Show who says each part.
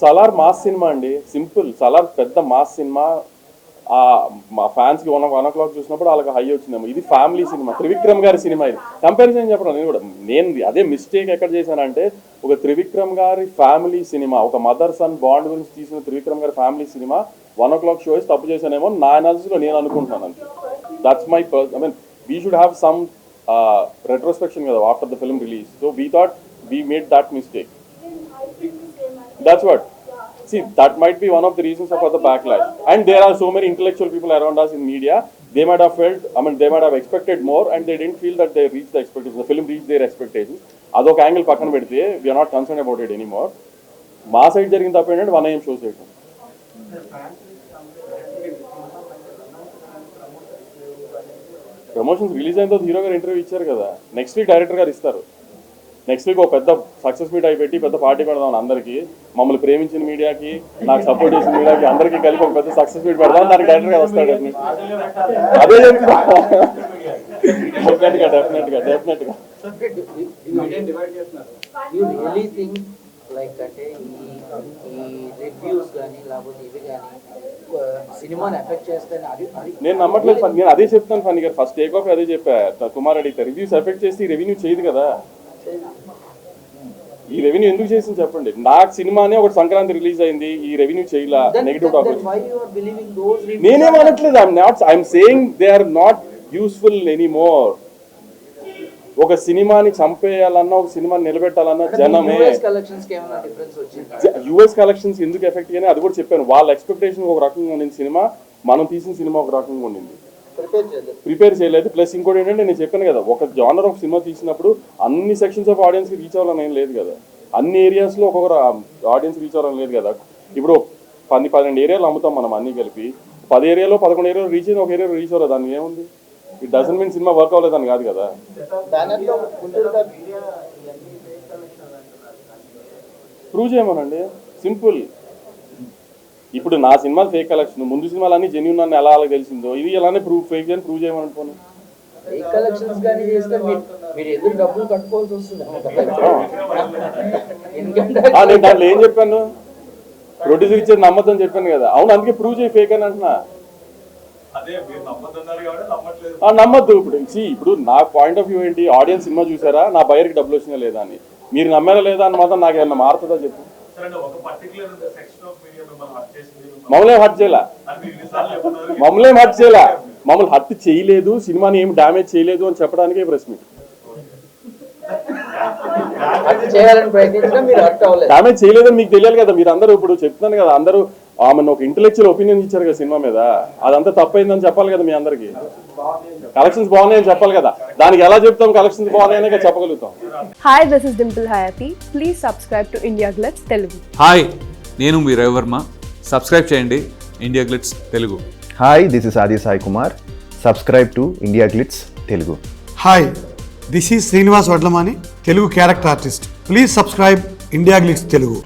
Speaker 1: Salaar mass cinema అండి. Simple. Salaar పెద్ద mass cinema. ఆ మా ఫ్యాన్స్కి వన్ వన్ ఓ క్లాక్ చూసినప్పుడు వాళ్ళకి హై వచ్చిందేమో. ఇది ఫ్యామిలీ సినిమా. త్రివిక్రమ్ గారి సినిమా ఇది. కంపారిజన్ చెప్పడం నేను కూడా. నేను అదే మిస్టేక్ ఎక్కడ చేశానంటే ఒక త్రివిక్రమ్ గారి ఫ్యామిలీ సినిమా ఒక మదర్ సన్ బాండ్ గురించి తీసిన త్రివిక్రమ్ గారి family cinema one o'clock shows తప్పు చేశానేమో నా అనాలిసిస్లో నేను అనుకుంటున్నాను అంతే. That's my purse I mean we should have some retrospection కదా after the film release so we thought we made that mistake that's what See, that might be one of the reasons for the backlash. And there are so many intellectual people around us in media. They might have felt, I mean, they might have expected more, and they didn't feel that they reached the expectations. The film reached their expectations. అదొక angle పక్కన పెడితే we are not concern about it anymore మా side జరిగిన తప్ప ఏంటంటే one ఏం show చేయటం promotions release అయిన తర్వాత హీరో గారు ఇంటర్వ్యూ ఇచ్చారు కదా నెక్స్ట్ వీక్ డైరెక్టర్ గారు ఇస్తారు నెక్స్ట్ వీక్ ఒక పెద్ద సక్సెస్ మీట్ అయి పెట్టి పెద్ద పార్టీ పెడదాం అందరికి. మమ్మల్ని ప్రేమించిన మీడియాకి నాకు సపోర్ట్ చేసిన మీడియాకి అందరికీ కలిపి ఒక పెద్ద సక్సెస్ మీట్ పెడదాం. దానికి డైరెక్టర్ గారు వస్తాడు అదే చెప్తున్నా. డెఫినెట్గా డెఫినెట్గా డెఫినెట్గా.
Speaker 2: యూ రియలీ థింక్ లైక్ అంటే ఈ ఈ రివ్యూస్ కానీ లేకపోతే ఇవి కానీ సినిమాని ఎఫెక్ట్ చేస్తాయని అది
Speaker 1: నేను నమ్మట్లేదు నేను అదే చెప్తాను ఫన్నీ గారు. ఫస్ట్ టేక్ ఆఫ్ అదే చెప్పా. కుమార్ అడిగితే రివ్యూస్ ఎఫెక్ట్ చేసి రెవెన్యూ చేయదు కదా. ఈ రెవెన్యూ ఎందుకు చేసింది చెప్పండి? నాకు సినిమానే ఒకటి సంక్రాంతి రిలీజ్ అయింది ఈ రెవెన్యూ చేయలా నెగిటివ్
Speaker 2: దోస్
Speaker 1: నేనేం అనట్లేదు I'm not I'm saying they are not useful anymore ఒక సినిమాని చంపేయాలన్నా ఒక సినిమాని నిలబెట్టాలన్నా జనమే.
Speaker 2: యూఎస్ కలెక్షన్స్
Speaker 1: ఎందుకు ఎఫెక్ట్ అని అది కూడా చెప్పాను. వాళ్ళ ఎక్స్పెక్టేషన్ ఒక రకంగా ఉండింది సినిమా మనం తీసిన సినిమా ఒక రకంగా ఉండింది.
Speaker 2: ప్రిపేర్ చేయలేదు.
Speaker 1: ప్లస్ ఇంకోటి ఏంటంటే నేను చెప్పాను కదా ఒక జానర్ ఆఫ్ సినిమా తీసినప్పుడు అన్ని సెక్షన్స్ ఆఫ్ ఆడియన్స్కి రీచ్ అవ్వాలని ఏం లేదు కదా. అన్ని ఏరియాస్లో ఒక్కొక్కరు ఆడియన్స్ రీచ్ అవ్వాలని లేదు కదా. ఇప్పుడు పది పన్నెండు ఏరియాలు అమ్ముతాం మనం అన్ని కలిపి. పది ఏరియాలో పదకొండు ఏరియాలో రీచ్ అయింది ఒక ఏరియా రీచ్ అవ్వలేదు దానికి ఏముంది? It doesn't mean cinema work అవ్వలేదని కాదు కదా.
Speaker 2: గారు
Speaker 1: ప్రూవ్ చేయమనండి. సింపుల్ ఇప్పుడు నా సినిమా ఫేక్ కలెక్షన్ ముందు సినిమాలు అన్ని జెన్యున్ అని ఎలా అలాగ తెలిసిందో ఇది ఎలానే ప్రూవ్ ఫేక్ అని ప్రూవ్ చేయమనుకోను
Speaker 2: ఈ కలెక్షన్స్ కానీ చేస్తే మీరు మీరు ఎదురు డబ్బులు కట్టుకోవాల్సి వస్తుంది. ఇన్కమ్
Speaker 1: ఆ, నేను దాంట్లో ఏం చెప్పాను? ప్రొడ్యూసర్ ఇచ్చేది నమ్మద్దని చెప్పాను కదా. అవును అందుకే ప్రూవ్ చేయి ఫేక్ అని అంటున్నా.
Speaker 3: అదే మీరు నమ్మద్దన్నారు కాబట్టి నమ్మట్లేదు.
Speaker 1: ఆ, నమ్మద్దు. ఇప్పుడు ఇప్పుడు నా పాయింట్ ఆఫ్ వ్యూ ఏంటి? ఆడియన్స్ సినిమా చూసారా? నా బయర్కి డబ్బులు వచ్చినా లేదా అని. మీరు నమ్మారా లేదా అని మాత్రం నాకు ఏమన్నా మారుతుందా చెప్పు.
Speaker 3: మిమ్మల్ని హర్ట్
Speaker 1: చేయలే? మమ్మల్ని హర్ట్ చేయలే? మమ్మల్ని హర్ట్ చేయలేదు సినిమాని ఏం డ్యామేజ్ చేయలేదు అని చెప్పడానికే ప్రెస్ మీట్
Speaker 2: అది చేయాలని ప్రయత్నించినా మీరు హర్ట్ అవ్వలేదు.
Speaker 1: డ్యామేజ్ చేయలేదని మీకు తెలియాలి కదా మీరు అందరూ ఇప్పుడు చెప్తున్నాను కదా అందరూ ఆమెను ఒక ఇంటెలెక్చువల్ ఒపీనియన్ ఇచ్చారు కదా సినిమా మీద. అదంతా తప్పైందని చెప్పాలి కదా మీ అందరికి. కలెక్షన్స్ బాగున్నాయని చెప్పాలి కదా. దానికి ఎలా చెప్తాం కలెక్షన్స్ బాగున్నాయనే చెప్పగలుగుతాం.
Speaker 4: Hi, this is Dimple Hayati. Please subscribe to India Glitz Telugu.
Speaker 5: Hi నేను మీ రవివర్మ సబ్స్క్రైబ్ చేయండి India Glitz Telugu
Speaker 6: hi this is Adi Sai Kumar subscribe to India Glitz Telugu
Speaker 7: hi this is Srinivas Vadlamani Telugu character artist. Please subscribe India Glitz Telugu.